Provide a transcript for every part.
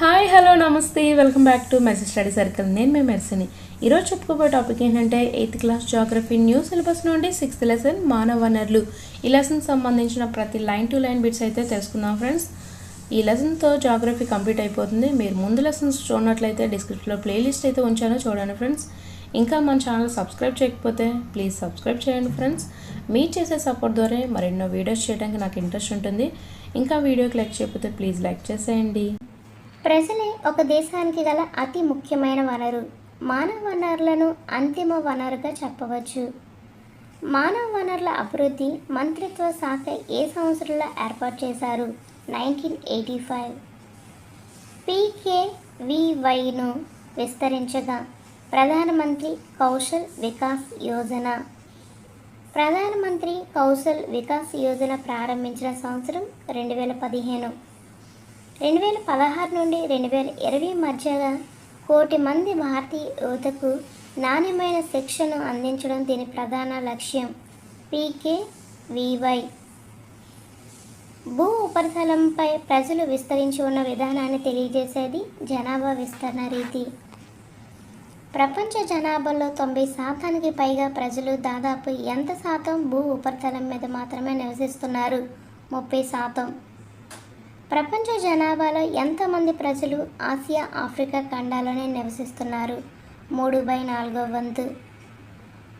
Hi hello నమస్తే. Welcome back to message study circle. నేను మీ మెర్సిని. ఈరోజు చెప్పుకోబోయే టాపిక్ ఏంటంటే eighth class geography new syllabus నుండి సిక్స్త్ లెసన్ మానవ వనరులు. ఈ లెసన్ సంబంధించిన ప్రతి లైన్ టు లైన్ బిట్స్ అయితే తెలుసుకుందాం ఫ్రెండ్స్. ఈ లెసన్తో జాగ్రఫీ కంప్లీట్ అయిపోతుంది. మీరు ముందు లెసన్స్ చూడనట్లయితే డిస్క్రిప్షన్లో ప్లేలిస్ట్ అయితే ఉంచానో చూడండి ఫ్రెండ్స్. ఇంకా మన ఛానల్ సబ్స్క్రైబ్ చేయకపోతే ప్లీజ్ సబ్స్క్రైబ్ చేయండి ఫ్రెండ్స్. మీరు చేసే సపోర్ట్ ద్వారా మరెన్నో వీడియోస్ చేయడానికి నాకు ఇంట్రెస్ట్ ఉంటుంది. ఇంకా వీడియోకి లైక్ చేయకపోతే ప్లీజ్ లైక్ చేసేయండి. ప్రజలే ఒక దేశానికి గల అతి ముఖ్యమైన వనరు. మానవ వనరులను అంతిమ వనరుగా చెప్పవచ్చు. మానవ వనరుల అభివృద్ధి మంత్రిత్వ శాఖ ఏ సంవత్సరంలో ఏర్పాటు చేశారు? Nineteen eighty five. పీకేవివైను విస్తరించగా ప్రధానమంత్రి కౌశల్ వికాస్ యోజన. ప్రధానమంత్రి కౌశల్ వికాస్ యోజన ప్రారంభించిన సంవత్సరం రెండు వేల పదిహేను. రెండు వేల పదహారు నుండి రెండు వేల ఇరవై మధ్యగా కోటి మంది భారతీయ యువతకు నాణ్యమైన శిక్షను అందించడం దీని ప్రధాన లక్ష్యం. పీకేవివై. భూ ఉపరితలంపై ప్రజలు విస్తరించి ఉన్న విధానాన్ని తెలియజేసేది జనాభా విస్తరణ రీతి. ప్రపంచ జనాభాలో తొంభై శాతానికి పైగా ప్రజలు దాదాపు ఎంత శాతం భూ ఉపరితలం మీద మాత్రమే నివసిస్తున్నారు? ముప్పై శాతం. ప్రపంచ జనాభాలో ఎంతమంది ప్రజలు ఆసియా ఆఫ్రికా ఖండాల్లోనే నివసిస్తున్నారు? మూడు బై నాలుగో వంతు.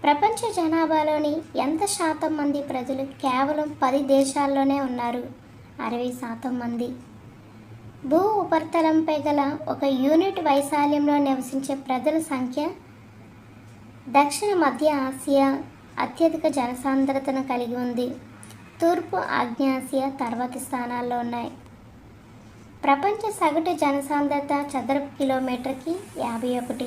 ప్రపంచ జనాభాలోని ఎంత శాతం మంది ప్రజలు కేవలం పది దేశాల్లోనే ఉన్నారు? అరవై శాతం మంది. భూ ఉపరితలంపై గల ఒక యూనిట్ వైశాల్యంలో నివసించే ప్రజల సంఖ్య దక్షిణ మధ్య ఆసియా అత్యధిక జనసాంద్రతను కలిగి ఉంది. తూర్పు ఆగ్నేయాసియా తర్వాతి స్థానాల్లో ఉన్నాయి. ప్రపంచ సగటు జనసాంద్రత చదరపు కిలోమీటర్కి యాభై ఒకటి.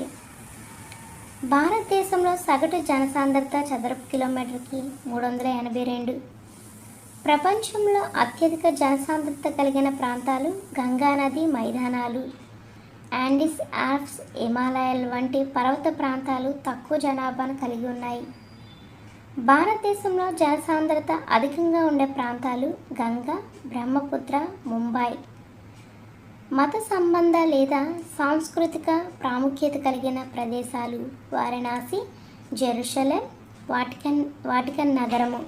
భారతదేశంలో సగటు జనసాంద్రత చదరపు కిలోమీటర్కి మూడు వందల ఎనభై రెండు. ప్రపంచంలో అత్యధిక జనసాంద్రత కలిగిన ప్రాంతాలు గంగానది మైదానాలు యాండిస్ ఆల్ప్స్ హిమాలయాలు వంటి పర్వత ప్రాంతాలు తక్కువ జనాభాను కలిగి ఉన్నాయి. భారతదేశంలో జనసాంద్రత అధికంగా ఉండే ప్రాంతాలు గంగా బ్రహ్మపుత్ర ముంబై. మత సంబంధ లేదా సాంస్కృతిక ప్రాముఖ్యత కలిగిన ప్రదేశాలు వారణాసి జెరూసలేం వాటికన్ వాటికన్ నగరము.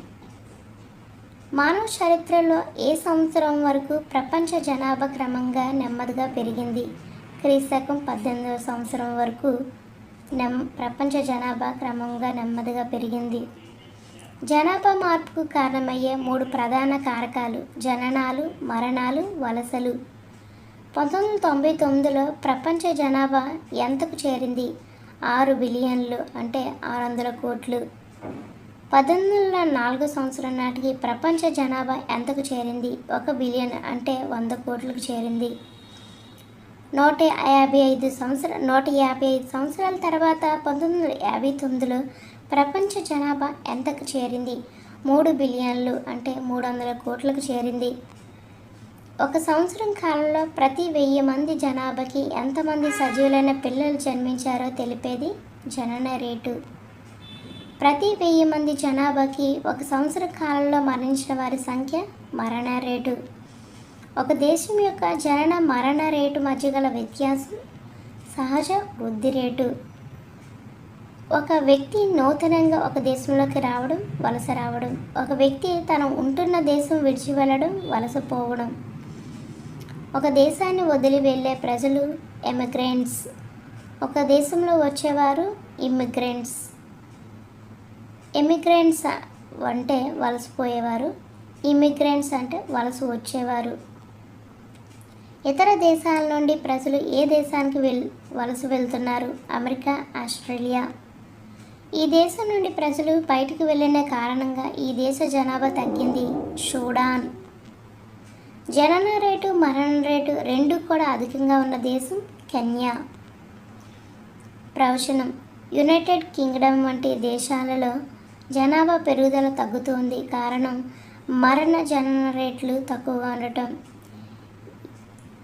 మానవ చరిత్రలో ఏ సంవత్సరం వరకు ప్రపంచ జనాభా క్రమంగా నెమ్మదిగా పెరిగింది? క్రీశకం పద్దెనిమిదవ సంవత్సరం వరకు నెమ్ ప్రపంచ జనాభా క్రమంగా నెమ్మదిగా పెరిగింది. జనాభా మార్పుకు కారణమయ్యే మూడు ప్రధాన కారకాలు జననాలు మరణాలు వలసలు. పంతొమ్మిది వందల తొంభై తొమ్మిదిలో ప్రపంచ జనాభా ఎంతకు చేరింది? ఆరు బిలియన్లు అంటే ఆరు వందల కోట్లు. పద్దెనిమిది వందల నాలుగో సంవత్సరం నాటికి ప్రపంచ జనాభా ఎంతకు చేరింది? ఒక బిలియన్ అంటే వంద కోట్లకు చేరింది. నూట యాభై ఐదు సంవత్సర నూట యాభై ఐదు సంవత్సరాల తర్వాత పంతొమ్మిది వందల యాభై తొమ్మిదిలో ప్రపంచ జనాభా ఎంతకు చేరింది? మూడు బిలియన్లు అంటే మూడు వందల కోట్లకు చేరింది. ఒక సంవత్సరం కాలంలో ప్రతి వెయ్యి మంది జనాభాకి ఎంతమంది సజీవులైన పిల్లలు జన్మించారో తెలిపేది జనన రేటు. ప్రతి వెయ్యి మంది జనాభాకి ఒక సంవత్సర కాలంలో మరణించిన వారి సంఖ్య మరణ రేటు. ఒక దేశం యొక్క జనన మరణ రేటు మధ్య గల వ్యత్యాసం సహజ వృద్ధి రేటు. ఒక వ్యక్తి నూతనంగా ఒక దేశంలోకి రావడం వలస రావడం. ఒక వ్యక్తి తను ఉంటున్న దేశం విడిచి వెళ్ళడం వలస పోవడం. ఒక దేశాన్ని వదిలి వెళ్ళే ప్రజలు ఎమిగ్రెంట్స్. ఒక దేశంలో వచ్చేవారు ఇమ్మిగ్రెంట్స్. ఎమిగ్రెంట్స్ అంటే వలసపోయేవారు ఇమిగ్రెంట్స్ అంటే వలస వచ్చేవారు. ఇతర దేశాల నుండి ప్రజలు ఏ దేశానికి వెల్ వలస వెళ్తున్నారు? America Australia. ఈ దేశం నుండి ప్రజలు బయటకు వెళ్ళిన కారణంగా ఈ దేశ జనాభా తగ్గింది. సూడాన్ జనన రేటు మరణ రేటు రెండు కూడా అధికంగా ఉన్న దేశం కెన్యా. ప్రవచనం. యునైటెడ్ కింగ్డమ్ వంటి దేశాలలో జనాభా పెరుగుదల తగ్గుతోంది. కారణం మరణ జనన రేట్లు తక్కువగా ఉండటం.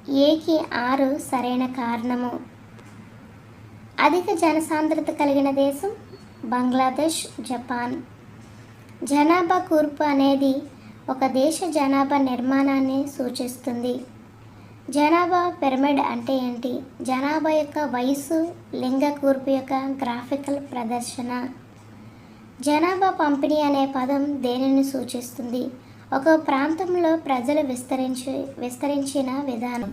ఏకి ఆరు సరైన కారణము. అధిక జనసాంద్రత కలిగిన దేశం బంగ్లాదేశ్ జపాన్. జనాభా కూర్పు అనేది ఒక దేశ జనాభా నిర్మాణాన్ని సూచిస్తుంది. జనాభా పిరమిడ్ అంటే ఏంటి? జనాభా యొక్క వయసు లింగ కూర్పు యొక్క గ్రాఫికల్ ప్రదర్శన. జనాభా పంపిణీ అనే పదం దేనిని సూచిస్తుంది? ఒక ప్రాంతంలో ప్రజలు విస్తరించి విస్తరించిన విధానం.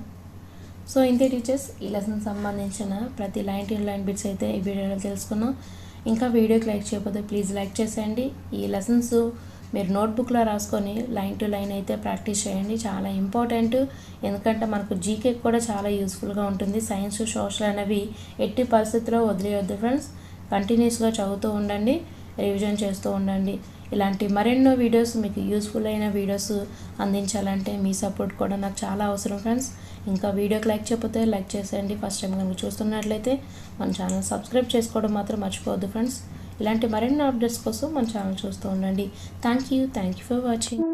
సో ఇంతే టీచర్స్ ఈ లెసన్ సంబంధించిన ప్రతి లైన్ టు లైన్ బిట్స్ అయితే ఈ వీడియోలో తెలుసుకున్నాం ఇంకా వీడియోకి లైక్ చేయకపోతే ప్లీజ్ లైక్ చేసేయండి. ఈ లెసన్స్ మీరు నోట్బుక్లో రాసుకొని లైన్ టు లైన్ అయితే ప్రాక్టీస్ చేయండి. చాలా ఇంపార్టెంట్. ఎందుకంటే మనకు జీకే కూడా చాలా యూస్ఫుల్గా ఉంటుంది. సైన్స్ సోషల్ అనేవి ఎట్టి పరిస్థితిలో వదిలేయొద్దు ఫ్రెండ్స్. కంటిన్యూస్గా చదువుతూ ఉండండి. రివిజన్ చేస్తూ ఉండండి. ఇలాంటి మరెన్నో వీడియోస్ మీకు యూస్ఫుల్ అయిన వీడియోస్ అందించాలంటే మీ సపోర్ట్ కూడా నాకు చాలా అవసరం ఫ్రెండ్స్. ఇంకా వీడియోకి లైక్ చెప్పితే లైక్ చేసేయండి. ఫస్ట్ టైం కనుక చూస్తున్నట్లయితే మన ఛానల్ సబ్స్క్రైబ్ చేసుకోవడం మాత్రం మర్చిపోవద్దు ఫ్రెండ్స్. ఇలాంటి మరిన్ని అప్డేట్స్ కోసం మన ఛానల్ చూస్తూ ఉండండి. Thank you thank you for watching